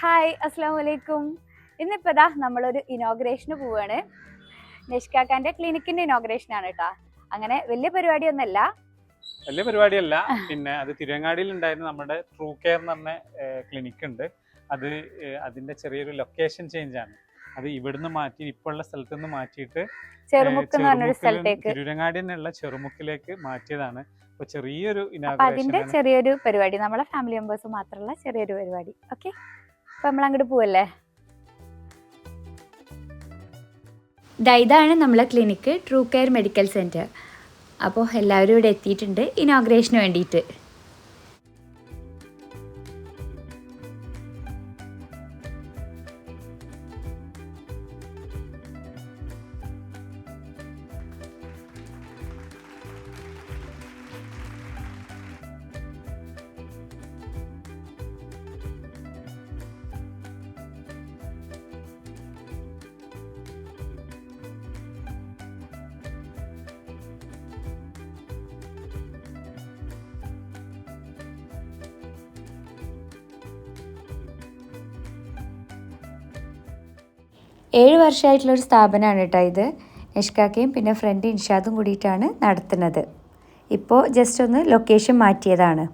Hi അസ്സാം വലൈക്കും ഇന്നിപ്പോൾ ഇതാ നമ്മളൊരു ഇനോഗ്രേഷന് പോവാണ്. നിഷ്കാക്കാന്റെ ക്ലിനിക്കിന്റെ ഇനോഗ്രേഷൻ ആണ് കേട്ടോ അങ്ങനെ വലിയ പരിപാടിയൊന്നുമല്ല വലിയ പരിപാടിയല്ല. പിന്നെ അത് തിരുവങ്ങാടിയിൽ ഉണ്ടായിരുന്ന നമ്മുടെ ട്രൂ കെയർ എന്ന് പറഞ്ഞ ക്ലിനിക്ക് ഉണ്ട്. അത് അതിന്റെ അതിന്റെ ചെറിയൊരു ലൊക്കേഷൻ ചേഞ്ച് ആണ്. അത് ഇവിടുന്ന് മാറ്റി ഇപ്പോൾ ഉള്ള സ്ഥലത്ത് നിന്ന് മാറ്റിയിട്ട് ചെറുമുക്ക് തന്നെയുള്ള ചെറുമുക്കിലേക്ക് മാറ്റിയതാണ്. അപ്പൊ ചെറിയൊരു അതിന്റെ ചെറിയൊരു പരിപാടി. നമ്മളെ ഫാമിലി മെമ്പേഴ്സ് മാത്രമുള്ള ചെറിയൊരു പരിപാടി. ഓക്കെ അപ്പൊ നമ്മൾ അങ്ങോട്ട് പോവല്ലേ? ദാ ഇതാണ് നമ്മളെ clinic true care medical centre അപ്പോൾ എല്ലാവരും ഇവിടെ എത്തിയിട്ടുണ്ട്. ഇനോഗ്രേഷന് വേണ്ടിയിട്ട്. ഏഴ് വർഷമായിട്ടുള്ളൊരു സ്ഥാപനമാണ് കേട്ടോ ഇത്. നിഷ്കാക്കയും പിന്നെ ഫ്രണ്ട് ഇൻഷാദും കൂടിയിട്ടാണ് നടത്തുന്നത്. ഇപ്പോൾ ജസ്റ്റ് ഒന്ന് ലൊക്കേഷൻ മാറ്റിയതാണ്.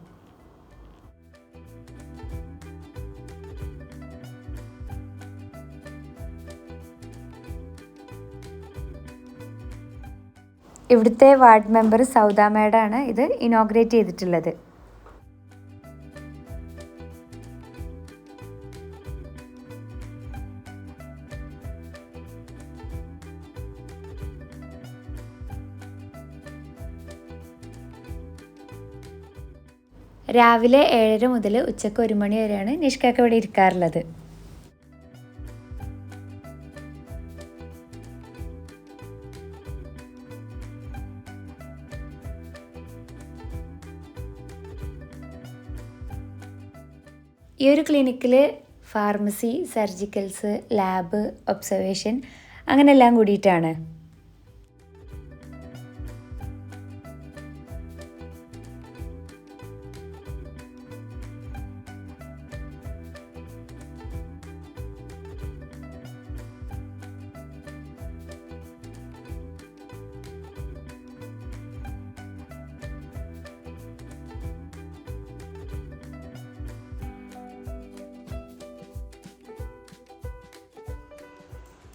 ഇവിടുത്തെ വാർഡ് മെമ്പർ സൗദാമേഡാണ് ഇത് ഇനോഗ്രേറ്റ് ചെയ്തിട്ടുള്ളത്. രാവിലെ ഏഴര മുതൽ ഉച്ചയ്ക്ക് ഒരു മണി വരെയാണ് നിഷ്കക്ക് ഇവിടെ ഇരിക്കാറുള്ളത്. ഈ ഒരു ക്ലിനിക്കിൽ ഫാർമസി സർജിക്കൽസ് ലാബ് ഒബ്സർവേഷൻ അങ്ങനെ എല്ലാം കൂടിയിട്ടാണ്.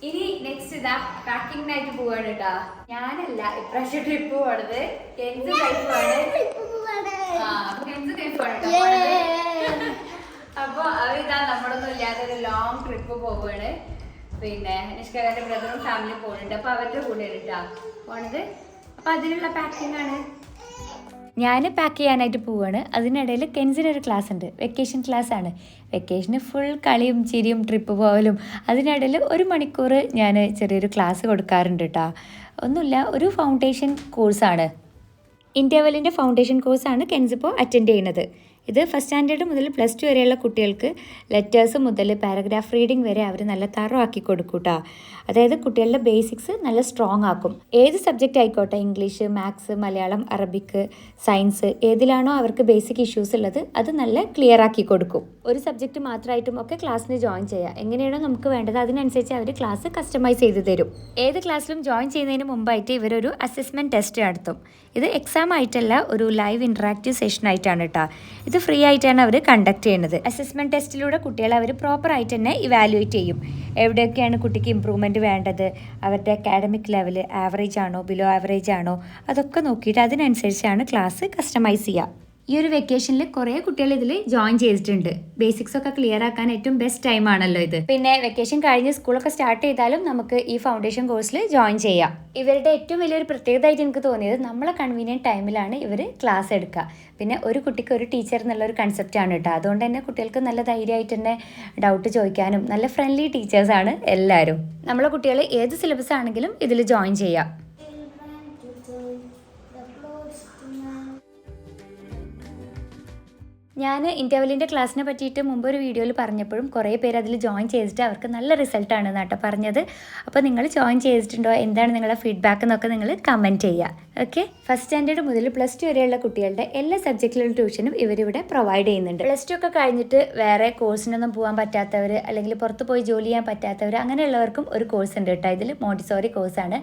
ഇനി നെക്സ്റ്റ് ഇതാ പാക്കിംഗ് ആയിട്ട് പോവാണ് കേട്ടാ ഞാനല്ല ഇപ്രാവശ്യം ട്രിപ്പ് പോണത് കെൻസ് ടൈപ്പാണ് കെൻസ് പോണത്. അപ്പൊ അവരിതാ നമ്മളൊന്നും ഇല്ലാതെ ഒരു ലോങ് ട്രിപ്പ് പോവാണ്. പിന്നെ നിഷ്കരന്റെ ബ്രദറും ഫാമിലി പോകുന്നുണ്ട് അപ്പൊ അവരുടെ കൂടെയാണ് കേട്ടാ പോണത്. അപ്പൊ അതിനുള്ള പാക്കിംഗ് ആണ്. ഞാൻ പാക്ക് ചെയ്യാനായിട്ട് പോവാണ്. അതിനിടയിൽ കെൻസിനൊരു ക്ലാസ് ഉണ്ട്. വെക്കേഷൻ ക്ലാസ് ആണ്. വെക്കേഷന് ഫുൾ കളിയും ചിരിയും ട്രിപ്പ് പോകലും അതിനിടയിൽ ഒരു മണിക്കൂർ ഞാൻ ചെറിയൊരു ക്ലാസ് കൊടുക്കാറുണ്ട് കേട്ടോ ഒന്നുമില്ല ഒരു ഫൗണ്ടേഷൻ കോഴ്സാണ് ഇന്റർവെലിന്റെ ഫൗണ്ടേഷൻ കോഴ്സാണ് കെൻസ് ഇപ്പോൾ അറ്റൻഡ് ചെയ്യുന്നത്. ഇത് ഫസ്റ്റ് സ്റ്റാൻഡേർഡ് മുതൽ പ്ലസ് ടു വരെയുള്ള കുട്ടികൾക്ക് ലെറ്റേഴ്സ് മുതൽ പാരഗ്രാഫ് റീഡിംഗ് വരെ അവർ നല്ല തറോ ആക്കി കൊടുക്കൂട്ടാ. അതായത് കുട്ടികളുടെ ബേസിക്സ് നല്ല സ്ട്രോങ് ആക്കും. ഏത് സബ്ജക്റ്റ് ആയിക്കോട്ടെ English maths Malayalam Arabic science ഏതിലാണോ അവർക്ക് ബേസിക് ഇഷ്യൂസ് ഉള്ളത് അത് നല്ല ക്ലിയർ ആക്കി കൊടുക്കും. ഒരു സബ്ജക്റ്റ് മാത്രമായിട്ടും ഒക്കെ ക്ലാസ്സിന് ജോയിൻ ചെയ്യുക. എങ്ങനെയാണോ നമുക്ക് വേണ്ടത് അതിനനുസരിച്ച് അവർ ക്ലാസ് കസ്റ്റമൈസ് ചെയ്ത് തരും. ഏത് ക്ലാസ്സിലും ജോയിൻ ചെയ്യുന്നതിന് മുമ്പായിട്ട് ഇവരൊരു അസസ്മെന്റ് ടെസ്റ്റ് നടത്തും. ഇത് എക്സാം ആയിട്ടല്ല ഒരു ലൈവ് ഇൻട്രാക്റ്റീവ് സെഷൻ ആയിട്ടാണ് കേട്ടോ ഇത് ഫ്രീ ആയിട്ടാണ് അവർ കണ്ടക്ട് ചെയ്യുന്നത്. അസസ്മെന്റ് ടെസ്റ്റിലൂടെ കുട്ടികളെ അവർ പ്രോപ്പർ ആയിട്ട് തന്നെ ഇവാലുവേറ്റ് ചെയ്യും. എവിടെയൊക്കെയാണ് കുട്ടിക്ക് ഇമ്പ്രൂവ്മെന്റ് വേണ്ടത്? അവരുടെ അക്കാഡമിക് ലെവൽ ആവറേജ് ആണോ? ബിലോ ആവറേജ് ആണോ? അതൊക്കെ നോക്കിയിട്ട് അതിനനുസരിച്ചാണ് ക്ലാസ് കസ്റ്റമൈസ് ചെയ്യുക ഈ ഒരു വെക്കേഷനിൽ കുറേ കുട്ടികൾ ഇതിൽ ജോയിൻ ചെയ്തിട്ടുണ്ട്. ബേസിക്സ് ഒക്കെ ക്ലിയർ ആക്കാൻ ഏറ്റവും ബെസ്റ്റ് ടൈം ആണല്ലോ ഇത്. പിന്നെ വെക്കേഷൻ കഴിഞ്ഞ് സ്കൂളൊക്കെ സ്റ്റാർട്ട് ചെയ്താലും നമുക്ക് ഈ ഫൗണ്ടേഷൻ കോഴ്സിൽ ജോയിൻ ചെയ്യാം. ഇവരുടെ ഏറ്റവും വലിയൊരു പ്രത്യേകത ആയിട്ട് എനിക്ക് തോന്നിയത് നമ്മളെ കൺവീനിയന്റ് ടൈമിലാണ് ഇവർ ക്ലാസ് എടുക്കുക. പിന്നെ ഒരു കുട്ടിക്ക് ഒരു ടീച്ചർ എന്നുള്ള ഒരു കൺസെപ്റ്റ് ആണ് കേട്ടോ. അതുകൊണ്ട് തന്നെ കുട്ടികൾക്ക് നല്ല ധൈര്യമായിട്ട് തന്നെ ഡൗട്ട് ചോദിക്കാനും നല്ല ഫ്രണ്ട്ലി ടീച്ചേഴ്സാണ് എല്ലാവരും. നമ്മളെ കുട്ടികൾ ഏത് സിലബസ് ആണെങ്കിലും ഇതിൽ ജോയിൻ ചെയ്യാം. ഞാൻ ഇന്റർവെല്ലിന്റെ ക്ലാസ്സിനെ പറ്റിയിട്ട് മുമ്പ് ഒരു വീഡിയോയിൽ പറഞ്ഞപ്പോഴും കുറേ പേര് അതിൽ ജോയിൻ ചെയ്തിട്ട് അവർക്ക് നല്ല റിസൾട്ടാണ് കേട്ടോ പറഞ്ഞത്. അപ്പോൾ നിങ്ങൾ ജോയിൻ ചെയ്തിട്ടുണ്ടോ? എന്താണ് നിങ്ങളുടെ ഫീഡ്ബാക്ക് എന്നൊക്കെ നിങ്ങൾ കമന്റ് ചെയ്യുക. ഓക്കെ ഫസ്റ്റ് സ്റ്റാൻഡേർഡ് മുതൽ പ്ലസ് ടു വരെയുള്ള കുട്ടികളുടെ എല്ലാ സബ്ജക്റ്റിലുള്ള ട്യൂഷനും ഇവരിവിടെ പ്രൊവൈഡ് ചെയ്യുന്നുണ്ട്. പ്ലസ് ടു ഒക്കെ കഴിഞ്ഞിട്ട് വേറെ കോഴ്സിനൊന്നും പോകാൻ പറ്റാത്തവർ അല്ലെങ്കിൽ പുറത്ത് പോയി ജോലി ചെയ്യാൻ പറ്റാത്തവർ അങ്ങനെയുള്ളവർക്കും ഒരു കോഴ്സ് ഉണ്ട് കേട്ടോ. ഇതിൽ മോണ്ടിസോറി കോഴ്സാണ്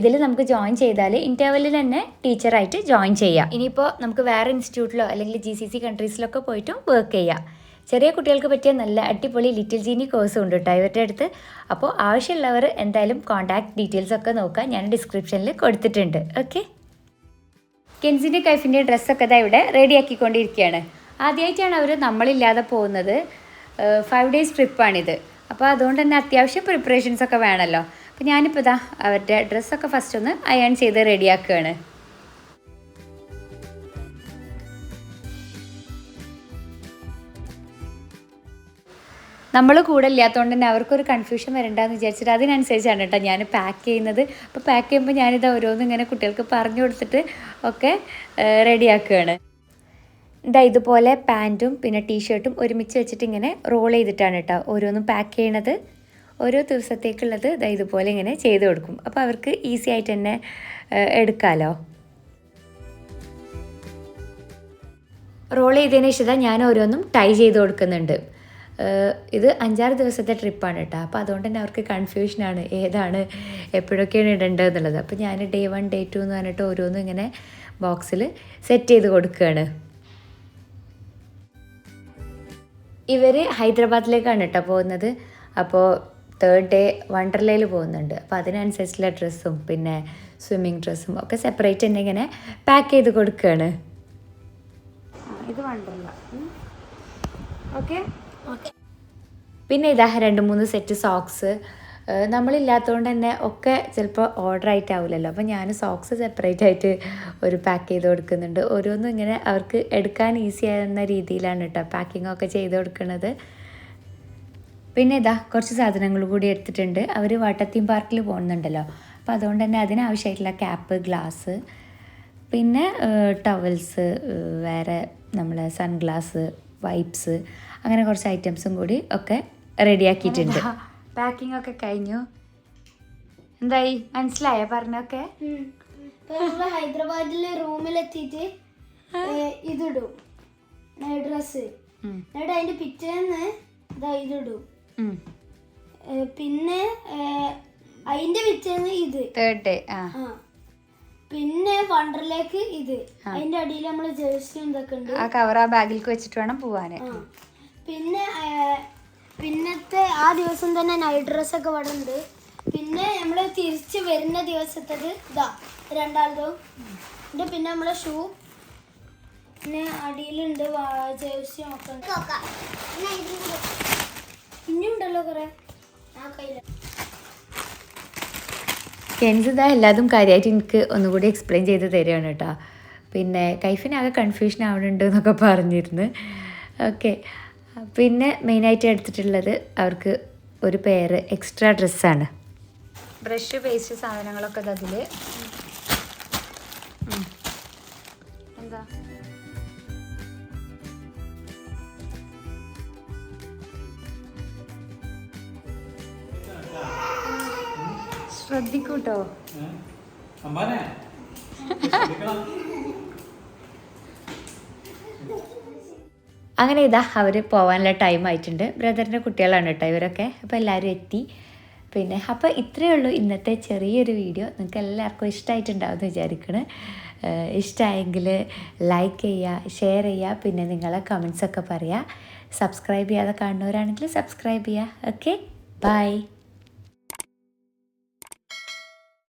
ഇതിൽ നമുക്ക് ജോയിൻ ചെയ്താൽ ഇന്റർവെല്ലിൽ തന്നെ ടീച്ചറായിട്ട് ജോയിൻ ചെയ്യാം. ഇനിയിപ്പോൾ നമുക്ക് വേറെ ഇൻസ്റ്റിറ്റ്യൂട്ടിലോ അല്ലെങ്കിൽ ജി സി സി കൺട്രീസിലൊക്കെ പോയിട്ടും വർക്ക് ചെയ്യാം. ചെറിയ കുട്ടികൾക്ക് പറ്റിയ നല്ല അടിപൊളി ലിറ്റിൽ ജീനി കോഴ്സും ഉണ്ട് കേട്ടോ ഇവരുടെ അടുത്ത്. അപ്പോൾ ആവശ്യമുള്ളവർ എന്തായാലും കോൺടാക്ട് ഡീറ്റെയിൽസ് ഒക്കെ നോക്കുക ഞാൻ ഡിസ്ക്രിപ്ഷനിൽ കൊടുത്തിട്ടുണ്ട്. ഓക്കെ കെൻസിന്റെ കൈഫിന്റെ ഡ്രസ്സൊക്കെ ഇതാ ഇവിടെ റെഡിയാക്കിക്കൊണ്ടിരിക്കുകയാണ്. ആദ്യമായിട്ടാണ് അവർ നമ്മളില്ലാതെ പോകുന്നത്. ഫൈവ് ഡേയ്സ് ട്രിപ്പാണിത് അപ്പോൾ അതുകൊണ്ട് തന്നെ അത്യാവശ്യം പ്രിപ്പറേഷൻസ് ഒക്കെ വേണമല്ലോ അപ്പോൾ ഞാനിപ്പോൾ ഇതാ അവരുടെ ഡ്രസ്സൊക്കെ ഫസ്റ്റ് ഒന്ന് അയൺ ചെയ്ത് റെഡിയാക്കുകയാണ് നമ്മൾ കൂടെ ഇല്ലാത്തതുകൊണ്ട് തന്നെ അവർക്കൊരു കൺഫ്യൂഷൻ വരണ്ടെന്ന് വിചാരിച്ചിട്ട് അതിനനുസരിച്ചാണ് കേട്ടോ ഞാൻ പാക്ക് ചെയ്യുന്നത്. അപ്പോൾ പാക്ക് ചെയ്യുമ്പോൾ ഞാനിത് ഓരോന്നും ഇങ്ങനെ കുട്ടികൾക്ക് പറഞ്ഞു കൊടുത്തിട്ട് ഒക്കെ റെഡിയാക്കുകയാണ് ഇതാ ഇതുപോലെ പാന്റും പിന്നെ ടീഷർട്ടും ഒരുമിച്ച് വെച്ചിട്ട് ഇങ്ങനെ റോൾ ചെയ്തിട്ടാണ് കേട്ടോ ഓരോന്നും പാക്ക് ചെയ്യണത്. ഓരോ ദിവസത്തേക്കുള്ളത് ഇതാ ഇതുപോലെ ഇങ്ങനെ ചെയ്ത് കൊടുക്കും. അപ്പോൾ അവർക്ക് ഈസി ആയിട്ട് തന്നെ എടുക്കാമല്ലോ റോൾ ചെയ്തതിന് ശേഷം ഞാൻ ഓരോന്നും ടൈ ചെയ്ത് കൊടുക്കുന്നുണ്ട്. ഇത് അഞ്ചാറ് ദിവസത്തെ ട്രിപ്പാണ് കേട്ടോ. അപ്പോൾ അതുകൊണ്ട് തന്നെ അവർക്ക് കൺഫ്യൂഷനാണ് ഏതാണ് എപ്പോഴൊക്കെയാണ് ഇടേണ്ടത് എന്നുള്ളത് അപ്പോൾ ഞാൻ ഡേ വൺ ഡേ ടു എന്ന് പറഞ്ഞിട്ട് ഓരോന്നും ഇങ്ങനെ ബോക്സിൽ സെറ്റ് ചെയ്ത് കൊടുക്കുകയാണ് ഇവർ ഹൈദരാബാദിലേക്കാണ് കേട്ടോ പോകുന്നത്. അപ്പോൾ തേർഡ് ഡേ വണ്ടർലയിൽ പോകുന്നുണ്ട്. അപ്പോൾ അതിനനുസരിച്ചുള്ള ഡ്രസ്സും പിന്നെ സ്വിമ്മിങ് ഡ്രസ്സും ഒക്കെ സെപ്പറേറ്റ് തന്നെ ഇങ്ങനെ പാക്ക് ചെയ്ത് കൊടുക്കുകയാണ് ഇത് വണ്ടർല ഓക്കെ പിന്നെ ഇതാ രണ്ട് മൂന്ന് സെറ്റ് സോക്സ് നമ്മളില്ലാത്തതുകൊണ്ട് തന്നെ ഒക്കെ ചിലപ്പോൾ ഓർഡർ ആയിട്ടാവില്ലല്ലോ അപ്പോൾ ഞാൻ സോക്സ് സെപ്പറേറ്റ് ആയിട്ട് ഒരു പാക്ക് ചെയ്ത് കൊടുക്കുന്നുണ്ട്. ഓരോന്നും ഇങ്ങനെ അവർക്ക് എടുക്കാൻ ഈസി ആകുന്ന രീതിയിലാണ് കേട്ടോ പാക്കിംഗ് ഒക്കെ ചെയ്ത് കൊടുക്കുന്നത് പിന്നെ ഇതാ കുറച്ച് സാധനങ്ങൾ കൂടി എടുത്തിട്ടുണ്ട്. അവർ വാട്ടർ തീം പാർക്കിൽ പോകുന്നുണ്ടല്ലോ. അപ്പോൾ അതുകൊണ്ട് തന്നെ അതിനാവശ്യമായിട്ടുള്ള ക്യാപ്പ് ഗ്ലാസ് പിന്നെ ടവൽസ് വേറെ നമ്മളെ സൺഗ്ലാസ് വൈപ്സ് അങ്ങനെ കുറച്ച് ഐറ്റംസും കൂടി ഒക്കെ റെഡിയാക്കിയിട്ടുണ്ട് പാക്കിംഗ് ഒക്കെ കഴിഞ്ഞു. എന്തായി? മനസ്സിലായോ പറഞ്ഞൊക്കെ? ഹൈദരാബാദിലെ റൂമിലെത്തിയിട്ട് ഇതിടും. ഡ്രസ്. എന്നിട്ട് അതിന്റെ പിറ്റേന്ന് ഇതാ ഇതിടും. പിന്നെ അതിന്റെ പിറ്റേന്ന് ഇത്. തേർഡ് ഡേ പിന്നെ വണ്ടറിലേക്ക് ഇത്. അതിന്റെ അടിയിൽ നമ്മൾ ജേഴ്സിയും ഇതൊക്കെ ഉണ്ട്. ആ കവർ ആ ബാഗിലേക്ക് വെച്ചിട്ട് വേണം പോവാന്. പിന്നെ പിന്നത്തെ ആ ദിവസം തന്നെ നൈറ്റ് ഡ്രസ് ഒക്കെ ഇവിടെ ഉണ്ട് പിന്നെ നമ്മൾ തിരിച്ച് വരുന്ന ദിവസത്തത് ഇതാ രണ്ടാമതും. ഇത് പിന്നെ നമ്മളെ ഷൂ പിന്നെ അടിയിലുണ്ട് ജേഴ്സിയും ഒക്കെ ഉണ്ട്. ഇനിയുണ്ടല്ലോ കുറെ. ആ കയ്യിൽ. കെൻസ് ഇതാ എല്ലാതും കാര്യമായിട്ട് എനിക്ക് ഒന്നുകൂടി എക്സ്പ്ലെയിൻ ചെയ്ത് തരികയാണ് കേട്ടോ പിന്നെ കൈഫിനാകെ കൺഫ്യൂഷൻ ആവുന്നുണ്ട് എന്നൊക്കെ പറഞ്ഞിരുന്നു. ഓക്കെ പിന്നെ മെയിനായിട്ട് എടുത്തിട്ടുള്ളത് അവർക്ക് ഒരു പേര് എക്സ്ട്രാ ഡ്രസ്സാണ് ബ്രഷ് പേസ്റ്റ് സാധനങ്ങളൊക്കെ അതിൽ എന്താ? ശ്രദ്ധിക്കൂട്ടോ? അമ്മാനെ. അങ്ങനെ ഇതാ അവർ പോകാനുള്ള ടൈം ആയിട്ടുണ്ട്. ബ്രദറിന്റെ കുട്ടികളാണ് കേട്ടോ ഇവരൊക്കെ. അപ്പോൾ എല്ലാവരും എത്തി. പിന്നെ അപ്പോൾ ഇത്രയേ ഉള്ളൂ ഇന്നത്തെ ചെറിയൊരു വീഡിയോ നിങ്ങൾക്ക് എല്ലാവർക്കും ഇഷ്ടമായിട്ടുണ്ടാവും എന്ന് വിചാരിക്കണ്. ഇഷ്ടമായെങ്കിൽ ലൈക്ക് ചെയ്യുക ഷെയർ ചെയ്യുക പിന്നെ നിങ്ങളെ കമൻസ് ഒക്കെ പറയുക സബ്സ്ക്രൈബ് ചെയ്യാതെ കാണുന്നവരാണെങ്കിൽ സബ്സ്ക്രൈബ് ചെയ്യുക ഓക്കെ ബൈ